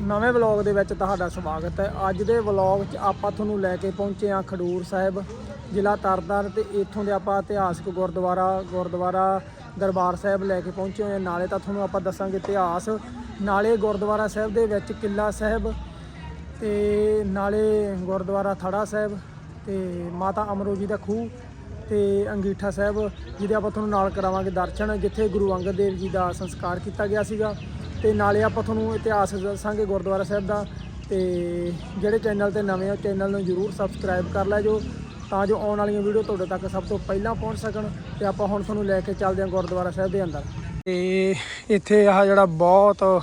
ਨਵੇਂ ਵਲੌਗ ਦੇ ਵਿੱਚ ਤੁਹਾਡਾ ਸਵਾਗਤ ਹੈ। ਅੱਜ ਦੇ ਵਲੌਗ 'ਚ ਆਪਾਂ ਤੁਹਾਨੂੰ ਲੈ ਕੇ ਪਹੁੰਚੇ ਹਾਂ ਖਡੂਰ ਸਾਹਿਬ, ਜ਼ਿਲ੍ਹਾ ਤਰਨਤਾਰਨ ਤੇ ਇੱਥੋਂ ਦੇ ਆਪਾਂ ਇਤਿਹਾਸਕ ਗੁਰਦੁਆਰਾ ਗੁਰਦੁਆਰਾ ਦਰਬਾਰ ਸਾਹਿਬ ਲੈ ਕੇ ਪਹੁੰਚੇ ਹੋਏ ਨਾਲੇ ਤਾਂ ਤੁਹਾਨੂੰ ਆਪਾਂ ਦੱਸਾਂਗੇ ਇਤਿਹਾਸ। ਨਾਲੇ ਗੁਰਦੁਆਰਾ ਸਾਹਿਬ ਦੇ ਵਿੱਚ ਕਿਲਾ ਸਾਹਿਬ ਤੇ ਨਾਲੇ ਗੁਰਦੁਆਰਾ ਥੜਾ ਸਾਹਿਬ ਤੇ ਮਾਤਾ ਅਮਰੋ ਜੀ ਦਾ ਖੂਹ ਤੇ ਅੰਗੀਠਾ ਸਾਹਿਬ, ਜਿਹਦੇ ਆਪਾਂ ਤੁਹਾਨੂੰ ਨਾਲ ਕਰਾਵਾਂਗੇ ਦਰਸ਼ਨ, ਜਿੱਥੇ ਗੁਰੂ ਅੰਗਦ ਦੇਵ ਜੀ ਦਾ ਸੰਸਕਾਰ ਕੀਤਾ ਗਿਆ ਸੀਗਾ। ਤੇ ਨਾਲੇ ਆਪਾਂ ਤੁਹਾਨੂੰ ਇਤਿਹਾਸ ਦੱਸਾਂਗੇ ਗੁਰਦੁਆਰਾ ਸਾਹਿਬ ਦਾ। ਤੇ ਜਿਹੜੇ ਚੈਨਲ ਤੇ ਨਵੇਂ ਹੋ ਚੈਨਲ ਨੂੰ ਜਰੂਰ ਸਬਸਕ੍ਰਾਈਬ ਕਰ ਲੈ ਜੋ, ਤਾਂ ਜੋ ਆਉਣ ਵਾਲੀਆਂ ਵੀਡੀਓ ਤੁਹਾਡੇ ਤੱਕ ਸਭ ਤੋਂ ਪਹਿਲਾਂ ਪਹੁੰਚ ਸਕਣ। ਤੇ ਆਪਾਂ ਹੁਣ ਤੁਹਾਨੂੰ ਲੈ ਕੇ ਚੱਲਦੇ ਹਾਂ ਗੁਰਦੁਆਰਾ ਸਾਹਿਬ ਦੇ ਅੰਦਰ। ਤੇ ਇੱਥੇ ਆਹ ਜਿਹੜਾ ਬਹੁਤ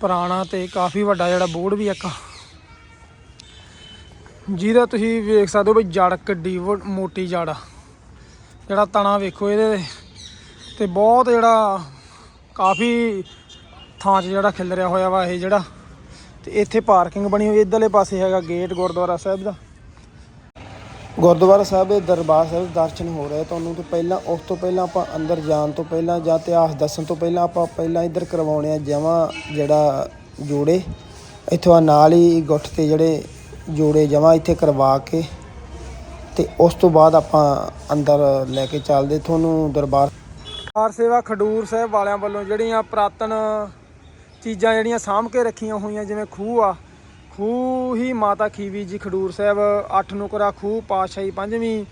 ਪੁਰਾਣਾ ਤੇ ਕਾਫੀ ਵੱਡਾ ਜਿਹੜਾ ਬੋਰਡ ਵੀ ਇੱਕ। ਜਿਹਦਾ ਤੁਸੀਂ ਵੇਖ ਸਕਦੇ ਹੋ ਵੀ ਜੜ ਕਿੱਡੀ ਵ- ਮੋਟੀ ਜੜ। ਆ ਜਿਹੜਾ ਤਣਾ ਵੇਖੋ ਇਹਦੇ ਤੇ ਬਹੁਤ ਜਿਹੜਾ ਕਾਫੀ ਥਾਂ 'ਚ ਜਿਹੜਾ ਖਿਲਰਿਆ ਹੋਇਆ ਵਾ ਇਹ ਜਿਹੜਾ, ਤੇ ਇੱਥੇ ਪਾਰਕਿੰਗ ਬਣੀ ਹੋਈ, ਇਧਰਲੇ ਪਾਸੇ ਹੈਗਾ ਗੇਟ ਗੁਰਦੁਆਰਾ ਸਾਹਿਬ ਦਾ। ਗੁਰਦੁਆਰਾ ਸਾਹਿਬ ਦੇ ਦਰਬਾਰ ਸਾਹਿਬ ਦਰਸ਼ਨ ਹੋ ਰਿਹਾ ਤੁਹਾਨੂੰ, ਤੋਂ ਪਹਿਲਾਂ ਉਸ ਤੋਂ ਪਹਿਲਾਂ ਆਪਾਂ ਅੰਦਰ ਜਾਣ ਤੋਂ ਪਹਿਲਾਂ ਜਾਂ ਇਤਿਹਾਸ ਦੱਸਣ ਤੋਂ ਪਹਿਲਾਂ ਆਪਾਂ ਪਹਿਲਾਂ ਇੱਧਰ ਕਰਵਾਉਣੇ ਆ ਜਮਾਂ ਜਿਹੜਾ ਜੋੜੇ। ਇੱਥੋਂ ਆ ਨਾਲ ਹੀ ਗੁੱਠ ਤੇ ਜਿਹੜੇ ਜੋੜੇ ਜਮਾਂ ਇੱਥੇ ਕਰਵਾ ਕੇ, ਤੇ ਉਸ ਤੋਂ ਬਾਅਦ ਆਪਾਂ ਅੰਦਰ ਲੈ ਕੇ ਚੱਲਦੇ ਤੁਹਾਨੂੰ ਦਰਬਾਰ। ਕਾਰ ਸੇਵਾ ਖਡੂਰ ਸਾਹਿਬ ਵਾਲਿਆਂ ਵੱਲੋਂ ਜਿਹੜੀਆਂ ਪ੍ਰਾਤਨ ਚੀਜ਼ਾਂ ਜਿਹੜੀਆਂ ਸਾਂਭ ਕੇ ਰੱਖੀਆਂ ਹੋਈਆਂ, ਜਿਵੇਂ ਖੂਹ ਆ। ਖੂਹ ਹੀ ਮਾਤਾ ਖੀਵੀ ਜੀ ਖਡੂਰ ਸਾਹਿਬ, ਅੱਠ ਨੁਕਰਾ, ਖੂਹ ਪਾਤਸ਼ਾਹੀ ਪੰਜਵੀਂ,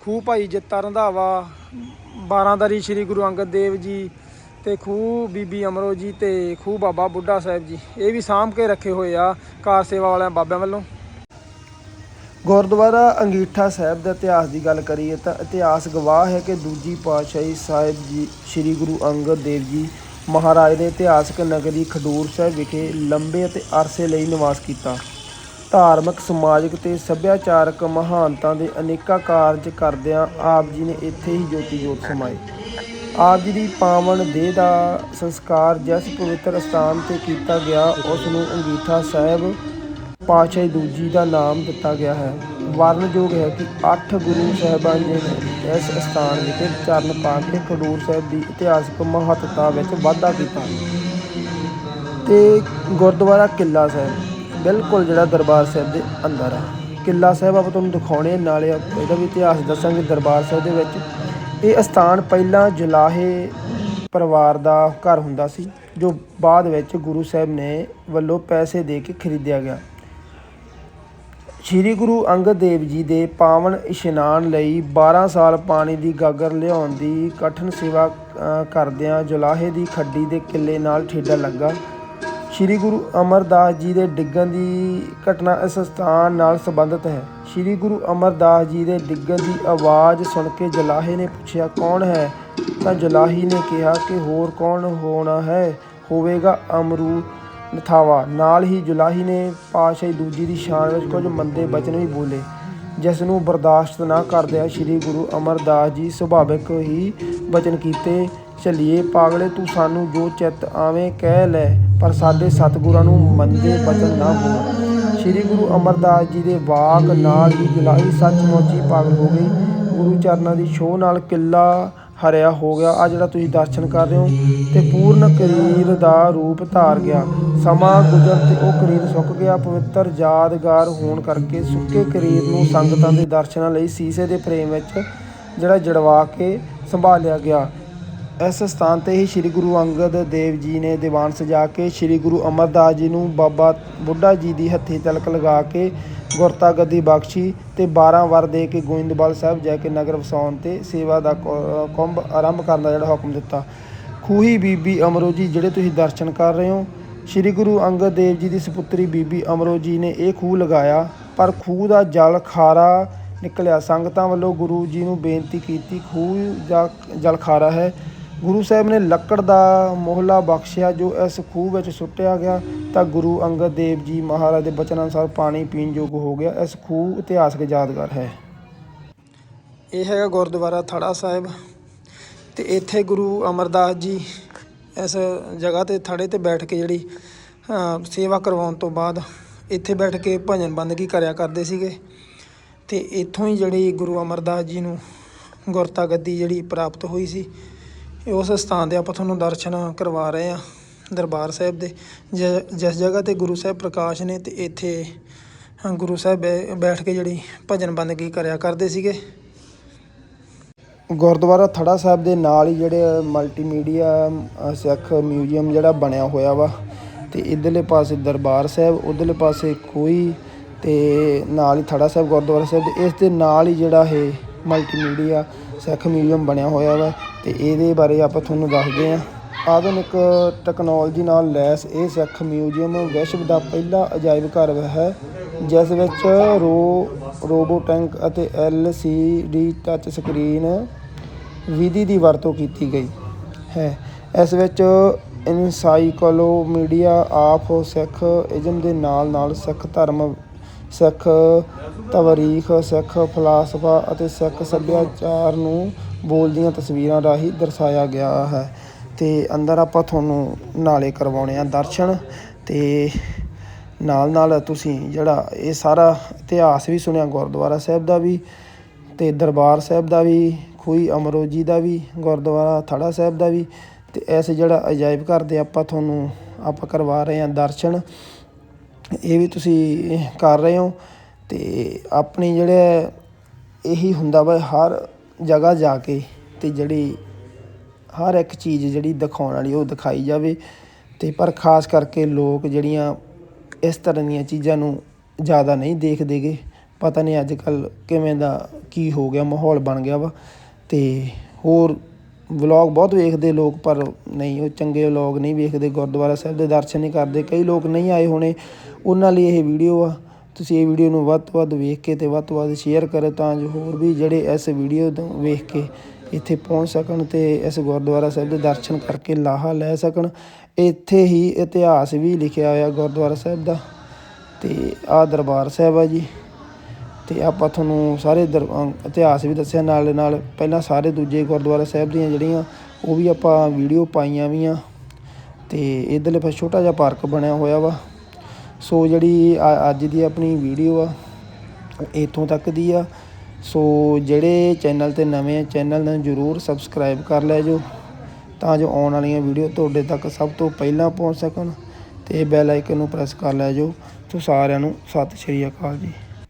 ਖੂਹ ਭਾਈ ਜਿੱਤਾ ਰੰਧਾਵਾ ਬਾਰਾਂਦਰੀ ਸ੍ਰੀ ਗੁਰੂ ਅੰਗਦ ਦੇਵ ਜੀ ਤੇ ਖੂਹ ਬੀਬੀ ਅਮਰੋ ਜੀ ਤੇ ਖੂਹ ਬਾਬਾ ਬੁੱਢਾ ਸਾਹਿਬ ਜੀ। ਇਹ ਵੀ ਸਾਂਭ ਕੇ ਰੱਖੇ ਹੋਏ ਆ ਕਾਰ ਸੇਵਾ ਵਾਲਿਆਂ ਬਾਬਿਆਂ ਵੱਲੋਂ। ਗੁਰਦੁਆਰਾ ਅੰਗੀਠਾ ਸਾਹਿਬ ਦਾ ਇਤਿਹਾਸ ਦੀ ਗੱਲ ਕਰੀਏ ਤਾਂ ਇਤਿਹਾਸ ਗਵਾਹ ਹੈ ਕਿ ਦੂਜੀ ਪਾਤਸ਼ਾਹੀ ਸਾਹਿਬ ਜੀ, ਸ੍ਰੀ ਗੁਰੂ ਅੰਗਦ ਦੇਵ ਜੀ ਮਹਾਰਾਜ ਦੇ ਇਤਿਹਾਸਕ ਨਗਰੀ ਖਡੂਰ ਸਾਹਿਬ ਵਿਖੇ ਲੰਬੇ ਅਤੇ ਅਰਸੇ ਲਈ ਨਿਵਾਸ ਕੀਤਾ। ਧਾਰਮਿਕ, ਸਮਾਜਿਕ ਤੇ ਸੱਭਿਆਚਾਰਕ ਮਹਾਨਤਾ ਦੇ ਅਨੇਕਾਂ ਕਾਰਜ ਕਰਦਿਆਂ ਆਪ ਜੀ ਨੇ ਇੱਥੇ ਹੀ ਜੋਤੀ ਜੋਤ ਸਮਾਏ। ਆਪ ਜੀ ਦੀ ਪਾਵਨ ਦੇਹ ਦਾ ਸੰਸਕਾਰ ਜਿਸ ਪਵਿੱਤਰ ਸਥਾਨ ਤੇ ਕੀਤਾ ਗਿਆ, ਉਸ ਨੂੰ ਅੰਗੀਠਾ ਸਾਹਿਬ ਪਾਤਸ਼ਾਹੀ ਦੂਜੀ ਦਾ ਨਾਮ ਦਿੱਤਾ ਗਿਆ ਹੈ। ਵਰਣਯੋਗ ਹੈ ਕਿ ਅੱਠ ਗੁਰੂ ਸਾਹਿਬਾਨ ਜੀ ਨੇ ਇਸ ਸਥਾਨ ਵਿਖੇ ਚਰਨ ਪਾ ਕੇ ਖਡੂਰ ਸਾਹਿਬ ਦੀ ਇਤਿਹਾਸਕ ਮਹੱਤਤਾ ਵਿੱਚ ਵਾਧਾ ਕੀਤਾ। ਤੇ ਗੁਰਦੁਆਰਾ ਕਿੱਲਾ ਸਾਹਿਬ, ਬਿਲਕੁਲ ਜਿਹੜਾ ਦਰਬਾਰ ਸਾਹਿਬ ਦੇ ਅੰਦਰ ਹੈ ਕਿੱਲਾ ਸਾਹਿਬ ਆਪਾਂ ਤੁਹਾਨੂੰ ਦਿਖਾਉਣੇ ਨਾਲੇ ਆਪਾਂ ਇਹਦਾ ਵੀ ਇਤਿਹਾਸ ਦੱਸਾਂਗੇ ਦਰਬਾਰ ਸਾਹਿਬ ਦੇ ਵਿੱਚ। ਇਹ ਸਥਾਨ ਪਹਿਲਾਂ ਜਲਾਹੇ ਪਰਿਵਾਰ ਦਾ ਘਰ ਹੁੰਦਾ ਸੀ, ਜੋ ਬਾਅਦ ਵਿੱਚ ਗੁਰੂ ਸਾਹਿਬ ਨੇ ਵੱਲੋਂ ਪੈਸੇ ਦੇ ਕੇ ਖਰੀਦਿਆ ਗਿਆ। ਸ਼੍ਰੀ ਗੁਰੂ ਅੰਗਦ ਦੇਵ ਜੀ ਦੇ ਪਾਵਨ ਇਸ਼ਨਾਨ ਲਈ 12 ਸਾਲ ਪਾਣੀ ਦੀ ਗਾਗਰ ਲਿਆਉਣ ਦੀ ਕਠਨ ਸੇਵਾ ਕਰਦਿਆਂ ਜੁਲਾਹੇ ਦੀ ਖੱਡੀ ਦੇ ਕਿੱਲੇ ਨਾਲ ਠੇਡਾ ਲੱਗਾ। ਸ਼੍ਰੀ ਗੁਰੂ ਅਮਰਦਾਸ ਜੀ ਦੇ ਡਿੱਗਣ ਦੀ ਘਟਨਾ ਇਸ ਸਥਾਨ ਨਾਲ ਸੰਬੰਧਿਤ ਹੈ। ਸ਼੍ਰੀ ਗੁਰੂ ਅਮਰਦਾਸ ਜੀ ਦੇ ਡਿੱਗਣ ਦੀ ਆਵਾਜ਼ ਸੁਣ ਕੇ ਜਲਾਹੇ ਨੇ ਪੁੱਛਿਆ, ਕੌਣ ਹੈ? ਤਾਂ ਜਲਾਹੀ ਨੇ ਕਿਹਾ ਕਿ ਹੋਰ ਕੌਣ ਹੋਣਾ ਹੈ? ਹੋਵੇਗਾ ਅਮਰੂ। ਨਥਾਵਾ। ਨਾਲ ਹੀ ਜੁਲਾਹੀ ਨੇ ਪਾਤਸ਼ਾਹੀ ਦੂਜੀ ਦੀ ਸ਼ਾਨ ਵਿੱਚ ਕੁਝ ਮੰਦੇ ਬਚਨ ਵੀ ਬੋਲੇ ਜਿਸ ਨੂੰ ਬਰਦਾਸ਼ਤ ਨਾ ਕਰਦਿਆਂ ਸ੍ਰੀ ਗੁਰੂ ਅਮਰਦਾਸ ਜੀ ਸੁਭਾਵਿਕ ਹੀ ਬਚਨ ਕੀਤੇ, ਚੱਲੀਏ ਪਾਗਲੇ, ਤੂੰ ਸਾਨੂੰ ਜੋ ਚਿੱਤ ਆਵੇਂ ਕਹਿ ਲੈ, ਪਰ ਸਾਡੇ ਸਤਿਗੁਰਾਂ ਨੂੰ ਮੰਦੇ ਬਚਨ ਨਾ ਬੋਲ। ਸ੍ਰੀ ਗੁਰੂ ਅਮਰਦਾਸ ਜੀ ਦੇ ਵਾਕ ਨਾਲ ਹੀ ਜੁਲਾਹੀ ਸੱਚਮੁੱਚ ਹੀ ਪਾਗਲ ਹੋ ਗਈ ਗੁਰੂ ਚਰਨਾਂ ਦੀ ਛੋਹ ਨਾਲ ਕਿੱਲਾ ਹਰਿਆ ਹੋ ਗਿਆ। ਆ ਜਿਹੜਾ ਤੁਸੀਂ ਦਰਸ਼ਨ ਕਰ ਰਹੇ ਹੋ, ਤੇ ਪੂਰਨ ਕਰੀਰ ਦਾ ਰੂਪ ਧਾਰ ਗਿਆ। ਸਮਾਂ ਗੁਜ਼ਰ ਤੇ ਉਹ ਕਰੀਰ ਸੁੱਕ ਗਿਆ। ਪਵਿੱਤਰ ਯਾਦਗਾਰ ਹੋਣ ਕਰਕੇ ਸੁੱਕੇ ਕਰੀਰ ਨੂੰ ਸੰਗਤਾਂ ਦੇ ਦਰਸ਼ਨਾਂ ਲਈ ਸੀਸੇ ਦੇ ਫਰੇਮ ਵਿੱਚ ਜਿਹੜਾ ਜੜਵਾ ਕੇ ਸੰਭਾਲਿਆ ਗਿਆ। ਇਸ ਸਥਾਨ ਤੇ ਹੀ ਸ੍ਰੀ ਗੁਰੂ ਅੰਗਦ ਦੇਵ ਜੀ ਨੇ ਦੀਵਾਨ ਸਜਾ ਕੇ ਸ੍ਰੀ ਗੁਰੂ ਅਮਰਦਾਸ ਜੀ ਨੂੰ ਬਾਬਾ ਬੁੱਢਾ ਜੀ ਦੀ ਹੱਥੀ ਤਲਕ ਲਗਾ ਕੇ ਗੁਰਤਾ ਗੱਦੀ ਬਖਸ਼ੀ ਤੇ 12 ਵਰ ਦੇ ਕੇ ਗੋਇੰਦਵਾਲ ਸਾਹਿਬ ਜਾ ਕੇ ਨਗਰ ਵਸਾਉਣ ਤੇ ਸੇਵਾ ਦਾ ਕੁ- ਕੁੰਭ ਆਰੰਭ ਕਰਨ ਦਾ ਜਿਹੜਾ ਹੁਕਮ ਦਿੱਤਾ। ਖੂਹੀ ਬੀਬੀ ਅਮਰੋ ਜੀ, ਜਿਹੜੇ ਤੁਸੀਂ ਦਰਸ਼ਨ ਕਰ ਰਹੇ ਹੋ, ਸ੍ਰੀ ਗੁਰੂ ਅੰਗਦ ਦੇਵ ਜੀ ਦੀ ਸੁਪੁੱਤਰੀ ਬੀਬੀ ਅਮਰੋ ਜੀ ਨੇ ਇਹ ਖੂਹ ਲਗਾਇਆ, ਪਰ ਖੂਹ ਦਾ ਜਲ ਖਾਰਾ ਨਿਕਲਿਆ। ਸੰਗਤਾਂ ਵੱਲੋਂ ਗੁਰੂ ਜੀ ਨੂੰ ਬੇਨਤੀ ਕੀਤੀ, ਖੂਹ ਦਾ ਜਲ ਖਾਰਾ ਹੈ। ਗੁਰੂ ਸਾਹਿਬ ਨੇ ਲੱਕੜ ਦਾ ਮੋਹਲਾ ਬਖਸ਼ਿਆ ਜੋ ਇਸ ਖੂਹ ਵਿੱਚ ਸੁੱਟਿਆ ਗਿਆ, ਤਾਂ ਗੁਰੂ ਅੰਗਦ ਦੇਵ ਜੀ ਮਹਾਰਾਜ ਦੇ ਬਚਨ ਅਨੁਸਾਰ ਪਾਣੀ ਪੀਣ ਯੋਗ ਹੋ ਗਿਆ। ਇਸ ਖੂਹ ਇਤਿਹਾਸਕ ਯਾਦਗਾਰ ਹੈ। ਇਹ ਹੈਗਾ ਗੁਰਦੁਆਰਾ ਥੜਾ ਸਾਹਿਬ ਤੇ ਇੱਥੇ ਗੁਰੂ ਅਮਰਦਾਸ ਜੀ ਇਸ ਜਗ੍ਹਾ ਤੇ ਥੜੇ ਤੇ ਬੈਠ ਕੇ ਜਿਹੜੀ ਸੇਵਾ ਕਰਵਾਉਣ ਤੋਂ ਬਾਅਦ ਇੱਥੇ ਬੈਠ ਕੇ ਭਜਨ ਬੰਦਗੀ ਕਰਿਆ ਕਰਦੇ ਸੀਗੇ। ਤੇ ਇੱਥੋਂ ਹੀ ਜਿਹੜੀ ਗੁਰੂ ਅਮਰਦਾਸ ਜੀ ਨੂੰ ਗੁਰਤਾ ਗੱਦੀ ਜਿਹੜੀ ਪ੍ਰਾਪਤ ਹੋਈ ਸੀ ਇਹ ਉਸ ਸਥਾਨ ਦੇ ਆਪਾਂ ਤੁਹਾਨੂੰ ਦਰਸ਼ਨ ਕਰਵਾ ਰਹੇ ਆ ਦਰਬਾਰ ਸਾਹਿਬ ਦੇ। ਜ- ਜਿਸ ਜਗ੍ਹਾ ਤੇ ਗੁਰੂ ਸਾਹਿਬ ਪ੍ਰਕਾਸ਼ ਨੇ ਤੇ ਇੱਥੇ ਗੁਰੂ ਸਾਹਿਬ ਬੈ- ਬੈਠ ਕੇ ਜਿਹੜੀ ਭਜਨ ਬੰਦਗੀ ਕਰਿਆ ਕਰਦੇ ਸੀਗੇ। ਗੁਰਦੁਆਰਾ ਥੜਾ ਸਾਹਿਬ ਦੇ ਨਾਲ ਹੀ ਜਿਹੜੇ ਮਲਟੀਮੀਡੀਆ ਸਿੱਖ ਮਿਊਜ਼ੀਅਮ ਜਿਹੜਾ ਬਣਿਆ ਹੋਇਆ ਵਾ, ਤੇ ਇਧਰਲੇ ਪਾਸੇ ਦਰਬਾਰ ਸਾਹਿਬ, ਉਧਰਲੇ ਪਾਸੇ ਕੋਈ ਤੇ ਨਾਲ ਹੀ ਥੜਾ ਸਾਹਿਬ ਗੁਰਦੁਆਰਾ ਸਾਹਿਬ ਇਸ ਦੇ ਨਾਲ ਹੀ ਜਿਹੜਾ ਇਹ ਮਲਟੀਮੀਡੀਆ, ਸਿੱਖ ਮਿਊਜ਼ੀਅਮ ਬਣਿਆ ਹੋਇਆ ਵਾ। ਤੇ ਇਹਦੇ ਬਾਰੇ ਆਪਾਂ ਤੁਹਾਨੂੰ ਦੱਸਦੇ ਹਾਂ। ਆਧੁਨਿਕ ਟੈਕਨੋਲੋਜੀ ਨਾਲ ਲੈਸ ਇਹ ਸਿੱਖ ਮਿਊਜ਼ੀਅਮ ਵਿਸ਼ਵ ਦਾ ਪਹਿਲਾ ਅਜਾਇਬ ਘਰ ਹੈ, ਜਿਸ ਵਿੱਚ ਰੋ ਰੋਬੋ ਟੈਂਕ ਅਤੇ ਡੀ ਟੱਚ ਸਕਰੀਨ ਵਿਧੀ ਦੀ ਵਰਤੋਂ ਕੀਤੀ ਗਈ ਹੈ। ਇਸ ਵਿੱਚ ਇਨਸਾਈਕਲੋਮੀਡੀਆ ਆਫ ਸਿੱਖ ਇਜ਼ਮ ਦੇ ਨਾਲ ਨਾਲ ਸਿੱਖ ਧਰਮ, ਸਿੱਖ ਤਵਾਰੀਖ, ਸਿੱਖ ਫਲਸਫਾ ਅਤੇ ਸਿੱਖ ਸੱਭਿਆਚਾਰ ਨੂੰ ਬੋਲਦੀਆਂ ਤਸਵੀਰਾਂ ਰਾਹੀਂ ਦਰਸਾਇਆ ਗਿਆ ਹੈ। ਤੇ ਅੰਦਰ ਆਪਾਂ ਤੁਹਾਨੂੰ ਨਾਲੇ ਕਰਵਾਉਣੇ ਆ ਦਰਸ਼ਨ ਤੇ ਨਾਲ ਨਾਲ ਤੁਸੀਂ ਜਿਹੜਾ ਇਹ ਸਾਰਾ ਇਤਿਹਾਸ ਵੀ ਸੁਣਿਆ, ਗੁਰਦੁਆਰਾ ਸਾਹਿਬ ਦਾ ਵੀ ਤੇ ਦਰਬਾਰ ਸਾਹਿਬ ਦਾ ਵੀ ਖੂਈ ਅਮਰੋ ਜੀ ਦਾ ਵੀ, ਗੁਰਦੁਆਰਾ ਥੜਾ ਸਾਹਿਬ ਦਾ ਵੀ ਤੇ ਇਸ ਜਿਹੜਾ ਅਜਾਇਬ ਘਰ ਦੇ ਆਪਾਂ ਤੁਹਾਨੂੰ ਆਪਾਂ ਕਰਵਾ ਰਹੇ ਹਾਂ ਦਰਸ਼ਨ। ਇਹ ਵੀ ਤੁਸੀਂ ਕਰ ਰਹੇ ਹੋ ਤੇ ਆਪਣੀ ਜਿਹੜੇ ਇਹੀ ਹੁੰਦਾ ਵਾ, ਹਰ ਜਗ੍ਹਾ ਜਾ ਕੇ ਅਤੇ ਜਿਹੜੀ ਹਰ ਇੱਕ ਚੀਜ਼ ਜਿਹੜੀ ਦਿਖਾਉਣ ਵਾਲੀ ਉਹ ਦਿਖਾਈ ਜਾਵੇ। ਅਤੇ ਪਰ ਖਾਸ ਕਰਕੇ ਲੋਕ ਜਿਹੜੀਆਂ ਇਸ ਤਰ੍ਹਾਂ ਦੀਆਂ ਚੀਜ਼ਾਂ ਨੂੰ ਜ਼ਿਆਦਾ ਨਹੀਂ ਦੇਖਦੇ ਦੇਖਦੇਗੇ ਪਤਾ ਨਹੀਂ ਅੱਜ ਕੱਲ੍ਹ ਕਿਵੇਂ ਦਾ ਕੀ ਹੋ ਗਿਆ, ਮਾਹੌਲ ਬਣ ਗਿਆ ਵਾ। ਅਤੇ ਹੋਰ ਵਲੋਗ ਬਹੁਤ ਵੇਖਦੇ ਲੋਕ, ਪਰ ਨਹੀਂ, ਉਹ ਚੰਗੇ ਵਲੋਗ ਨਹੀਂ ਵੇਖਦੇ। ਗੁਰਦੁਆਰਾ ਸਾਹਿਬ ਦੇ ਦਰਸ਼ਨ ਨਹੀਂ ਕਰਦੇ। ਕਈ ਲੋਕ ਨਹੀਂ ਆਏ ਹੋਣੇ। ਉਹਨਾਂ ਲਈ ਇਹ ਵੀਡੀਓ ਆ। ਤੁਸੀਂ ਇਹ ਵੀਡੀਓ ਨੂੰ ਵੱਧ ਤੋਂ ਵੱਧ ਵੇਖ ਕੇ ਤੇ ਵੱਧ ਤੋਂ ਵੱਧ ਸ਼ੇਅਰ ਕਰੋ ਤਾਂ ਜੋ ਹੋਰ ਵੀ ਜਿਹੜੇ ਇਸ ਵੀਡੀਓ ਤੋਂ ਵੇਖ ਕੇ ਇੱਥੇ ਪਹੁੰਚ ਸਕਣ ਤੇ ਇਸ ਗੁਰਦੁਆਰਾ ਸਾਹਿਬ ਦੇ ਦਰਸ਼ਨ ਕਰਕੇ ਲਾਹਾ ਲੈ ਸਕਣ। ਇੱਥੇ ਹੀ ਇਤਿਹਾਸ ਵੀ ਲਿਖਿਆ ਹੋਇਆ ਗੁਰਦੁਆਰਾ ਸਾਹਿਬ ਦਾ। ਤੇ ਆ ਦਰਬਾਰ ਸਾਹਿਬ ਆ ਜੀ। ਤੇ ਆਪਾਂ ਤੁਹਾਨੂੰ ਸਾਰੇ ਦਰ- ਇਤਿਹਾਸ ਵੀ ਦੱਸਿਆ ਨਾਲ ਨਾਲ। ਪਹਿਲਾਂ ਸਾਰੇ ਦੂਜੇ ਗੁਰਦੁਆਰਾ ਸਾਹਿਬ ਦੀਆਂ ਜਿਹੜੀਆਂ, ਉਹ ਵੀ ਆਪਾਂ ਵੀਡੀਓ ਪਾਈਆਂ ਵੀ ਆ ਤੇ ਇਧਰਲੇ ਪਾਸੇ ਛੋਟਾ ਜਿਹਾ ਪਾਰਕ ਬਣਿਆ ਹੋਇਆ ਵਾ। ਸੋ ਜਿਹੜੀ ਅ- ਅੱਜ ਦੀ ਆਪਣੀ ਵੀਡੀਓ ਆ ਇੱਥੋਂ ਤੱਕ ਦੀ ਆ। ਸੋ ਜਿਹੜੇ ਚੈਨਲ ਤੇ ਨਵੇਂ ਆ, ਚੈਨਲ ਨੂੰ ਜਰੂਰ ਸਬਸਕ੍ਰਾਈਬ ਕਰ ਲੈ ਜੋ, ਤਾਂ ਜੋ ਆਉਣ ਵਾਲੀਆਂ ਵੀਡੀਓ ਤੁਹਾਡੇ ਤੱਕ ਸਭ ਤੋਂ ਪਹਿਲਾਂ ਪਹੁੰਚ ਸਕਣ ਤੇ ਬੈਲ ਆਈਕਨ ਨੂੰ ਪ੍ਰੈਸ ਕਰ ਲੈ ਜੋ। ਸੋ ਸਾਰਿਆਂ ਨੂੰ ਸਤਿ ਸ਼੍ਰੀ ਅਕਾਲ ਜੀ।